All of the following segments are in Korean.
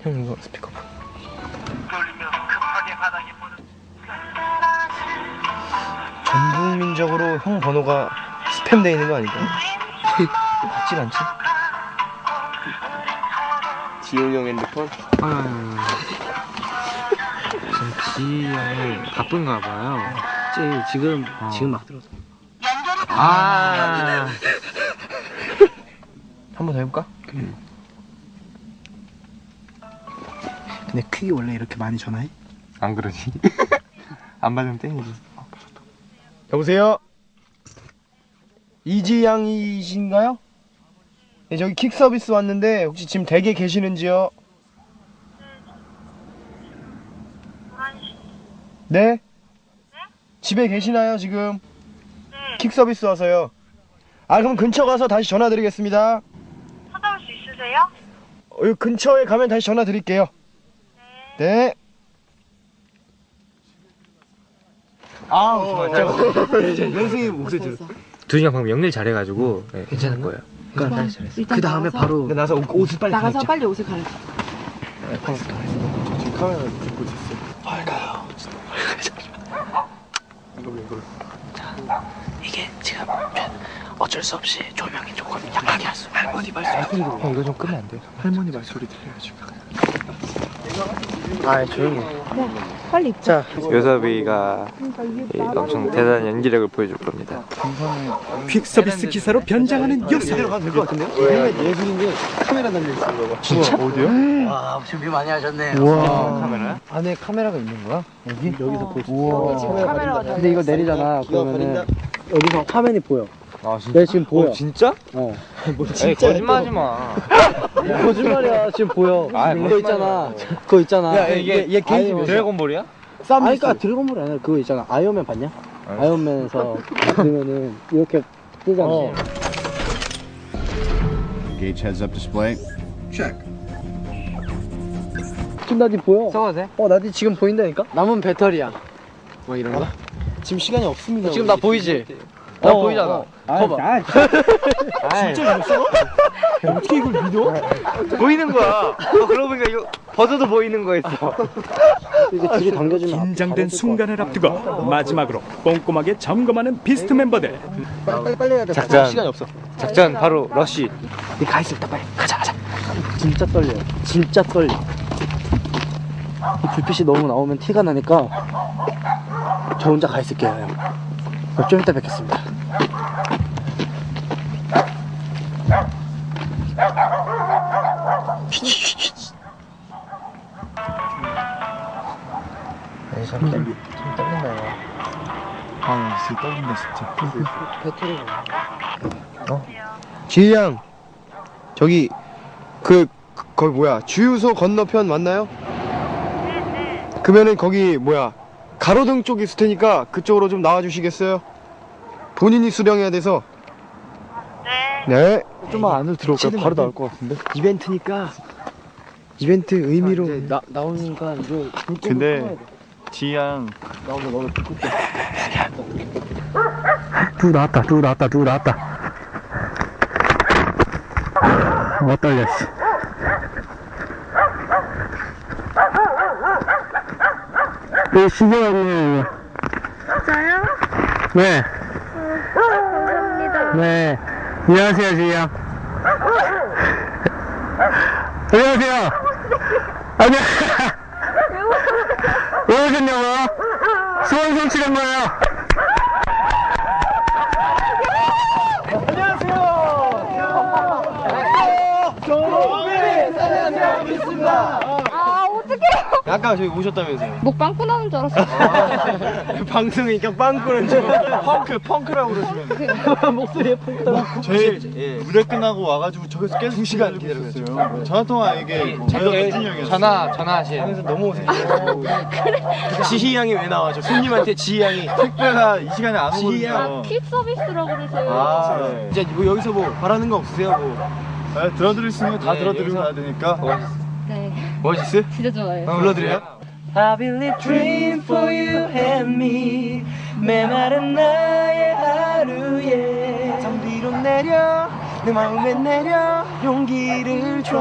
형 이거 스피커폰 전 국민적으로 형 번호가 스팸돼 있는 거 아닐까? 같질 않지? 지용 형 핸드폰? 아, 지금 지형이 바쁜가 봐요. 지, 지금 지금 막 들어서. 아, 한 번 더 해볼까? 근데 퀵이 원래 이렇게 많이 전화해? 안 그러지 안 받으면 땡이지 여보세요? 이지양이신가요? 네, 저기 킥 서비스 왔는데 혹시 지금 댁에 계시는지요? 네? 집에 계시나요 지금? 킥 서비스 와서요 아 그럼 근처 가서 다시 전화 드리겠습니다 찾아올 수 있으세요? 어, 근처에 가면 다시 전화 드릴게요 네 아, 좋아요. 연승이 목소리 들어. 두준이가 방금 영일 잘해가지고 네, 괜찮을 거예요. 그러니까 일단 그 다음에 나가서, 바로 나서 옷- 옷을 빨리 나가서. 빨리 옷을 갈아입자. 지금 카메라 들고 있었어요. 밝아요. 이게 지금 어쩔 수 없이 조명이 조금 약하게 할 수. 할머니 말소리. 형 이거 좀 끄면 안 돼요? 할머니 말소리 들려가지고. 아 조용히. 빨리 입자. 자, 요섭이가 이 엄청 대단한 연기력을 보여줄 겁니다. 퀵 서비스 기사로 변장하는 여사. 이대로 가도 될 것 같은데요? 예술인데 카메라 달려 있어. 진짜? 어디요? 와 준비 많이 하셨네. 와. 카메라? 안에 카메라가 있는 거야? 여기? 여기서 볼 수. 여기 지금 카메라가 잘 근데 이거. 내리잖아. 그러면은 여기서 화면이 보여. 아 진짜? 내 지금 보여. 진짜? 어. 에이, 거짓말하지 마. 거짓말이야. 지금 보여. 아, 그거 있잖아. 그거 있잖아. 야, 이게 얘 게임 드래곤볼이야? 아니 그러니까 드래곤볼이 아니라 그거 있잖아. 아이언맨 봤냐? 아이언맨에서 그러면은 이렇게 뜨잖아. Gauge heads up display. Check. 지금 나지 보여. 써도 돼? 어 나지 지금 보인다니까? 남은 배터리야. 뭐 이런 거? 지금 시간이 없습니다. 지금 나 보이지? 나 어, 보이잖아. 어. 봐봐. 진짜 이거 써? 어떻게 이걸 믿어? 보이는 거야. 어, 그러고 보니까 이거 벗어도 보이는 거였어. 이게 당겨지면 앞- 긴장된 순간을 앞두고 마지막으로 꼼꼼하게 점검하는 비스트 멤버들. 빨리 해야 돼. 작전. 시간이 없어. 작전 바로 러쉬. 네가 있을 때 빨리 가자 가자. 진짜 떨려. 진짜 떨려. 이 불빛이 너무 나오면 티가 나니까 저 혼자 가 있을게요. 형. 좀 이따 뵙겠습니다. 네, 좀 떨- 좀 떨린다 야. 아 진짜 떨린다 진짜. 배터리가. 지희 양 저기 그 그- 거기 뭐야 주유소 건너편 맞나요? 그러면은 거기 뭐야 가로등 쪽이 있을 테니까 그쪽으로 좀 나와 주시겠어요? 본인이 수령해야 돼서 네. 네 좀만 안으로 들어올까 바로 나올 것 같은데. 이벤트니까 이벤트 의미로 나 나오니까 좀 근데 지양 나오면 너무 두껍게. 두 나왔다 두 나왔다 두 나왔다 어 떨렸어 네 시계였네요 저요? 네 감사합니다. 네. 안녕하세요, 지희양. 안녕하세요. 안녕. 왜 오셨냐고요? 소원 성취된 거예요. 아, 어떡해. 아까 저기 오셨다면서요 목 빵꾸 나는 줄 알았어. 방송이니까 빵꾸는 지금 펑크 펑크라고 그러시면 목소리에 펑크 저희 예. 무대 끝나고 와가지고 저기서 계속 2 시간 기다렸어요. 전화 통화 이게 저희가 민진이 형이었어요. 전화 전화하시. 하면서 넘어오세요 지희 양이 왜 나와 저 손님한테 지희 양이 택배가 이 시간에 안. 오거든요. 퀵 서비스라고 그러세요. 아 네. 이제 뭐 여기서 뭐 바라는 거 없으세요 뭐 네, 들어드릴 수 있는 거다 네, 들어드리고 여기서- 가야 되니까. 네. 멋있어요? 진짜 좋아요. 불러드려요? I believe dream for you and me 메마른 나의 하루에 상 뒤로 내려 내 마음에 내려 용기를 줘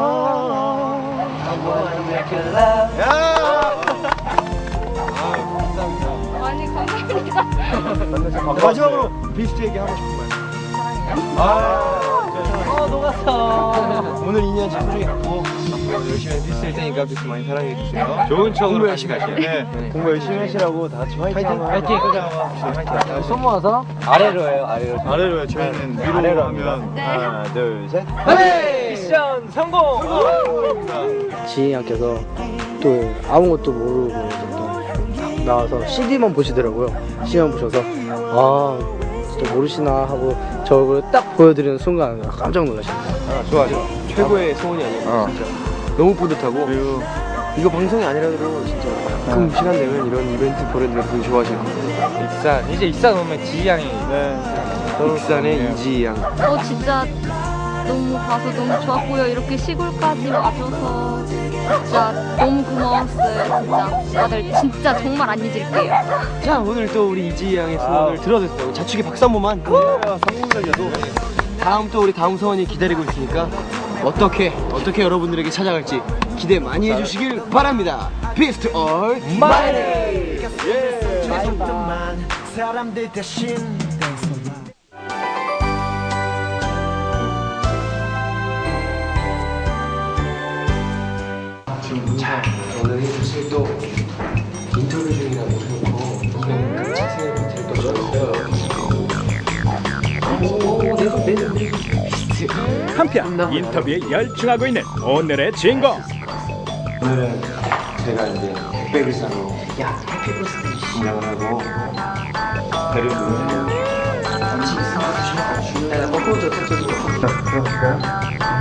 아니 감사합니다. 마지막으로 비스트에게 하고 싶은 말. 아, 녹았어. 오늘 2년 참 소중히 갖고 앞으로 열심히 비스트 할 테니까 비스트 많이 사랑해 주세요. 좋은 척으로 열심히 하세요. 네. 공부 열심히 하시라고 다 같이 화이팅. 화이팅. 화이팅. 손 모아서 아래로 해요. 아래로. 아래로 해요. 저희는 위로 하면 네. 하나, 둘, 셋. 미션 성공! 지희 양께서 또 아무것도 모르고 나와서 CD만 보시더라고요. CD만 보셔서 아 진짜 모르시나 하고 저걸 딱 보여드리는 순간 깜짝 놀라셨어요. 아, 좋아, 좋아. 최고의 소원이 아니야. 진짜. 너무 뿌듯하고. 이거 방송이 아니라도 진짜 가끔 시간 내면 이런 이벤트 보내드리면 되게 좋아하실 거예요. 익산 이제 익산 오면 지향이 익산의 이지희 양. 어 진짜 너무 봐서 너무 좋았고요. 이렇게 시골까지 와줘서 진짜 너무 고마웠어요. 진짜 다들 진짜 정말 안 잊을게요. 자, 오늘 또 우리 이지희 양의 소원을 들어줬어요. 자축의 박수 한 번만. 성공적이어도. 다음 또 우리 다음 소원이 기다리고 있으니까 어떻게 어떻게 여러분들에게 찾아갈지 기대 많이 해주시길 바랍니다. 비스트 얼 마이 사람들 대신 또 인터뷰 중이라고 해놓고 그 자세히 또 적었어요. 한편 인터뷰에 열중하고 있는 오늘의 주인공 오늘은 제가 이제 백백일사로 진행을 하고 배를 있으면 내가 거꾸로 저쪽으로 들어볼까요?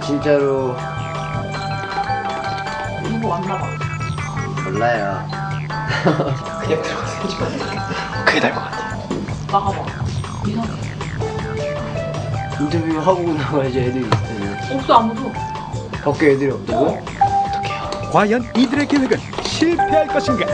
진짜로 누구 왔나봐. 몰라요. 그냥 들어가서 해주면 안 돼요 그게 나을 것 같아요 인터뷰 하고 나와야지 애들이 있잖아요. 없어 아무도. 밖에 애들이 없다고? 과연 이들의 계획은 실패할 것인가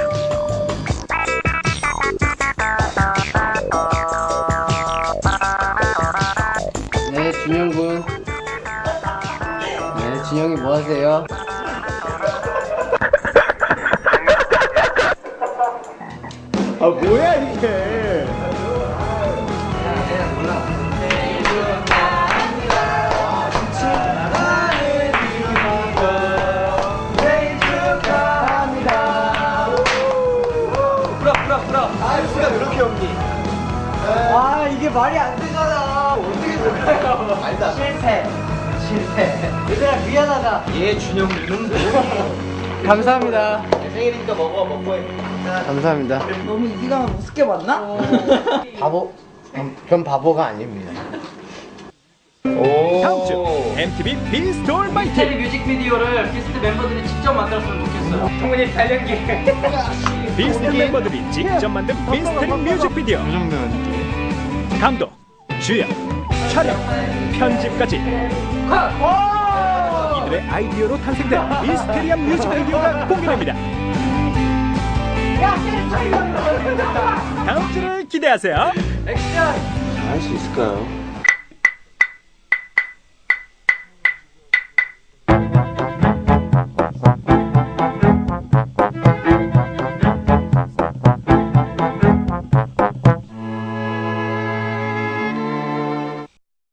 아, 이게 말이 안 되잖아. 어떻게 될까요? 아니다. 실패. 실패. 얘들아, 미안하다. 얘 준영 이름 감사합니다. 생일이니까 먹어 먹고 해. 감사합니다. 너무 이기가 우습게 봤나? 바보. 전 바보가 아닙니다. 다음 주 MTV 비스트 올마이티 뮤직비디오를 비스트 멤버들이 직접 만들었으면 좋겠어요. 통문이 발연기. 비스트 멤버들이 직접 만든 미스터리 뮤직비디오 감독, 주연, 촬영, 편집까지 이들의 아이디어로 탄생된 미스테리한 뮤직비디오가 공개됩니다 다음 주를 기대하세요 할수 있을까요?